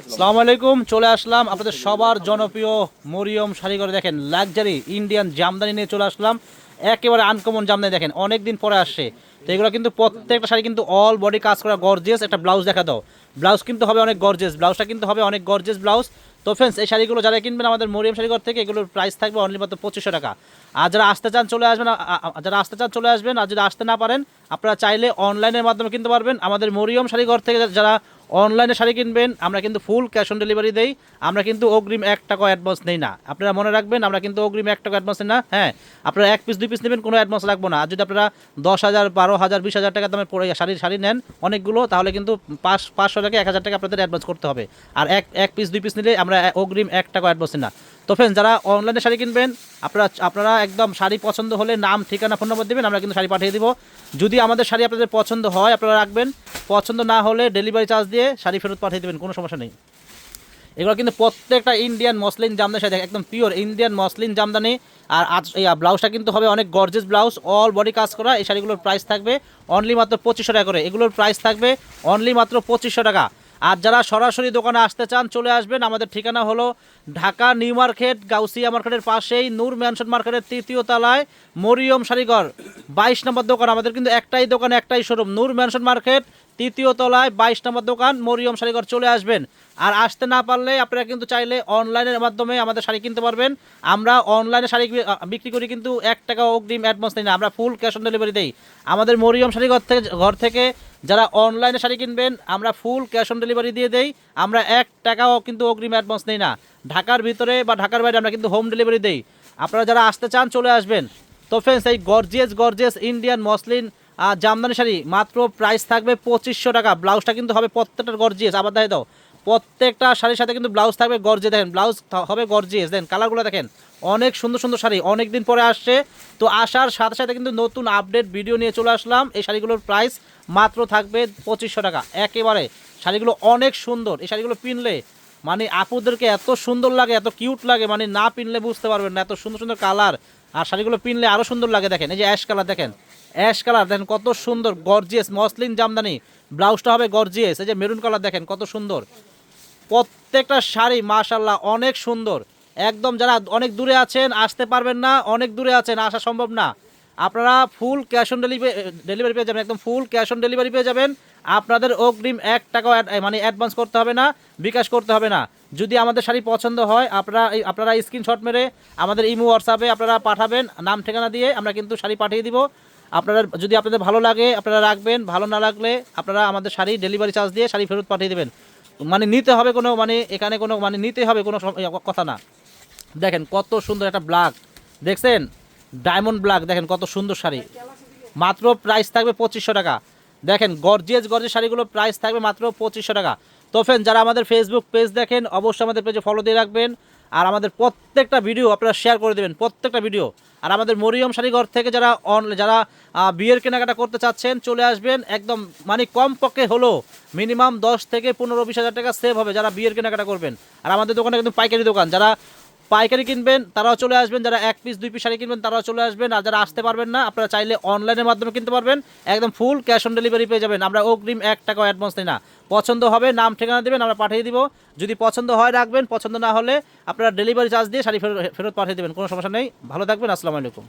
আসসালামু আলাইকুম, চলে আসলাম আপনাদের সবার জনপ্রিয় মরিয়ম শাড়ি করে দেখেন লাক্সারি ইন্ডিয়ান জামদানি নিয়ে চলে আসলাম। একেবারে আনকমন জামদানি দেখেন অনেক দিন পরে আসছে। তো এগুলো কিন্তু প্রত্যেকটা শাড়ি কিন্তু অল বডি কাজ করা গর্জেস একটা ব্লাউজ দেখা দাও। ব্লাউজ কিন্তু হবে অনেক গর্জেস ব্লাউজটা কিন্তু হবে অনেক গর্জেস ব্লাউজ তো ফ্রেন্ডস এই শাড়িগুলো যারা কিনবেন আমাদের মরিয়ম শাড়িঘর থেকে, এগুলোর প্রাইস থাকবে অনলি মাত্র পঁচিশশো টাকা। আর যারা আসতে চান, চলে আসবেন যারা আসতে চান, চলে আসবেন। আর যদি আসতে না পারেন, আপনারা চাইলে অনলাইনের মাধ্যমে কিনতে পারবেন। আমাদের মরিয়ম শাড়িঘর থেকে যারা অনলাইনে শাড়ি কিনবেন, আমরা কিন্তু ফুল ক্যাশ অন ডেলিভারি দেই, আমরা কিন্তু অগ্রিম এক টাকা অ্যাডভান্স নেই না। আপনারা মনে রাখবেন, আমরা কিন্তু অগ্রিম এক টাকা অ্যাডভান্স নেই না হ্যাঁ? আপনারা এক পিস দুই পিস নেবেন, কোনো অ্যাডভান্স লাগবো না। আর যদি আপনারা দশ হাজার, বারো হাজার, বিশ হাজার টাকা দামের পরে শাড়ি শাড়ি নেন অনেকগুলো, তাহলে কিন্তু পাঁচ, পাঁচশো টাকা এক হাজার টাকা আপনাদের অ্যাডভান্স করতে হবে। আর এক এক পিস দুই পিস নিলে আমরা অগ্রিম এক টাকা অ্যাডভান্স নিই না। তো ফ্রেন্ড যারা অনলাইনে শাড়ি কিনবেন, আপনারা আপনারা একদম শাড়ি পছন্দ হলে নাম, ঠিকানা ফোন নম্বর দেবেন, আমরা কিন্তু শাড়ি পাঠিয়ে দিব। যদি আমাদের শাড়ি আপনাদের পছন্দ হয়, আপনারা রাখবেন। পছন্দ না হলে ডেলিভারি চার্জ দিয়ে শাড়ি ফেরত পাঠিয়ে দেবেন, কোনো সমস্যা নেই। এগুলো কিন্তু প্রত্যেকটা ইন্ডিয়ান মসলিন জামদানি সাথে একদম পিওর ইন্ডিয়ান মসলিন জামদানি। আর আজ এই ব্লাউজটা কিন্তু হবে অনেক গর্জেস ব্লাউজ অল বডি কাজ করা, এই শাড়িগুলোর প্রাইস থাকবে অনলি মাত্র পঁচিশশো টাকা করে। এগুলোর প্রাইস থাকবে অনলি মাত্র পঁচিশশো টাকা। আর যারা সরাসরি দোকানে আসতে চান, চলে আসবেন। আমাদের ঠিকানা হলো ঢাকা নিউ মার্কেট, গাউসিয়া মার্কেটের পাশেই নূর ম্যানশন মার্কেটের তৃতীয় তলায় মরিয়ম শাড়িঘর বাইশ নম্বর দোকান। আমাদের কিন্তু একটাই দোকান, একটাই শোরুম নূর ম্যানশন মার্কেট, তৃতীয় তলায় বাইশ নম্বর দোকান, মরিয়ম শাড়িঘর চলে আসবেন। আর আসতে না পারলে আপনারা কিন্তু চাইলে অনলাইনের মাধ্যমে আমাদের শাড়ি কিনতে পারবেন। আমরা অনলাইনে শাড়ি বিক্রি করি কিন্তু এক টাকা অগ্রিম অ্যাডভান্স নিই না, আমরা ফুল ক্যাশ অন ডেলিভারি দেই। আমাদের মরিয়ম শাড়িঘর থেকে ঘর থেকে যারা অনলাইনে শাড়ি কিনবেন, আমরা ফুল ক্যাশ অন ডেলিভারি দিয়ে দেই, আমরা এক টাকাও কিন্তু অগ্রিম অ্যাডভান্স নেই না। ঢাকার ভিতরে বা ঢাকার বাইরে আমরা কিন্তু হোম ডেলিভারি দেই। আপনারা যারা আসতে চান, চলে আসবেন। তো ফ্রেন্ডস এই gorgeous gorgeous Indian muslin Jamdani sari, মাত্র প্রাইস থাকবে পঁচিশশো টাকা। ব্লাউজটা কিন্তু হবে প্রত্যেকটা গর্জিয়াস আবার দেখে দাও। প্রত্যেকটা শাড়ির সাথে কিন্তু ব্লাউজ থাকবে গর্জে দেখেন ব্লাউজ হবে গর্জিয়াস দেখেন কালারগুলো দেখেন, অনেক সুন্দর সুন্দর শাড়ি অনেক দিন পরে আসছে। তো আসার সাথে সাথে কিন্তু নতুন আপডেট ভিডিও নিয়ে চলে আসলাম। এই শাড়িগুলোর প্রাইস মাত্র থাকবে পঁচিশশো টাকা। একেবারে শাড়িগুলো অনেক সুন্দর। এই শাড়িগুলো পিনলে মানে আপুদেরকে এত সুন্দর লাগে, এত কিউট লাগে মানে না পিনলে বুঝতে পারবেন না। এত সুন্দর সুন্দর কালার আর শাড়িগুলো পিনলে আরও সুন্দর লাগে দেখেন। এই যে অ্যাশ কালার দেখেন অ্যাশ কালার দেখেন কত সুন্দর গর্জিয়াস মসলিন জামদানি। ব্লাউজটা হবে গর্জিয়াস এই যে মেরুন কালার দেখেন, কত সুন্দর। প্রত্যেকটা শাড়ি মাশাল্লাহ অনেক সুন্দর। একদম যারা অনেক দূরে আছেন, আসতে পারবেন না, অনেক দূরে আছেন, আসা সম্ভব না। আপনারা full cash on delivery delivery পেয়ে যাবেন, একদম ফুল ক্যাশ অন ডেলিভারি পেয়ে যাবেন। আপনাদের অগ্রিম এক টাকাও মানে অ্যাডভান্স করতে হবে না, বিকাশ করতে হবে না। যদি আমাদের শাড়ি পছন্দ হয়, আপনারা আপনারা স্ক্রিনশট মেরে আমাদের ইমো হোয়াটসঅ্যাপে আপনারা পাঠাবেন, নাম, ঠিকানা দিয়ে আমরা কিন্তু শাড়ি পাঠিয়ে দিব। আপনারা, যদি আপনাদের ভালো লাগে, আপনারা রাখবেন, ভালো না লাগলে আপনারা আমাদের শাড়ি ডেলিভারি চার্জ দিয়ে শাড়ি ফেরত পাঠিয়ে দেবেন। মানে নিতে হবে কোনো মানে এখানে কোনো মানে নিতে হবে কোনো কথা না। দেখেন কত সুন্দর একটা ব্ল্যাক দেখছেন? ডায়মন্ড ব্ল্যাক দেখেন কত সুন্দর শাড়ি। মাত্র প্রাইস থাকবে পঁচিশশো টাকা। দেখেন গর্জিয়াস গর্জিয়াস শাড়িগুলো প্রাইস থাকবে মাত্র পঁচিশশো টাকা। তো ফ্রেন্ড যারা আমাদের ফেসবুক পেজ দেখেন, অবশ্যই আমাদের পেজে ফলো দিয়ে রাখবেন। আর আমাদের প্রত্যেকটা ভিডিও আপনারা শেয়ার করে দেবেন, প্রত্যেকটা ভিডিও আর আমাদের মরিয়ম শাড়িঘর থেকে যারা অন যারা বিয়ের কেনাকাটা করতে চাচ্ছেন, চলে আসবেন একদম মানে কম পক্ষে হলো মিনিমাম দশ থেকে পনেরো, বিশ হাজার টাকা সেভ হবে যারা বিয়ের কেনাকাটা করবেন। আর আমাদের দোকানে একদম পাইকারি দোকান, যারা পাইকারি কিনবেন, তারাও চলে আসবেন। যারা এক পিস দুই পিস শাড়ি কিনবেন, তারাও চলে আসবেন। আর যারা আসতে পারবেন না, আপনারা চাইলে অনলাইনের মাধ্যমে কিনতে পারবেন। একদম ফুল ক্যাশ অন ডেলিভারি পেয়ে যাবেন। আমরা অগ্রিম এক টাকাও অ্যাডভান্স নিই না। পছন্দ হবে, নাম, ঠিকানা দেবেন, আমরা পাঠিয়ে দিব। যদি পছন্দ হয়, রাখবেন। পছন্দ না হলে আপনারা ডেলিভারি চার্জ দিয়ে শাড়ি ফেরত ফেরত পাঠিয়ে দেবেন। কোনো সমস্যা নেই। ভালো থাকবেন, আসসালামু আলাইকুম।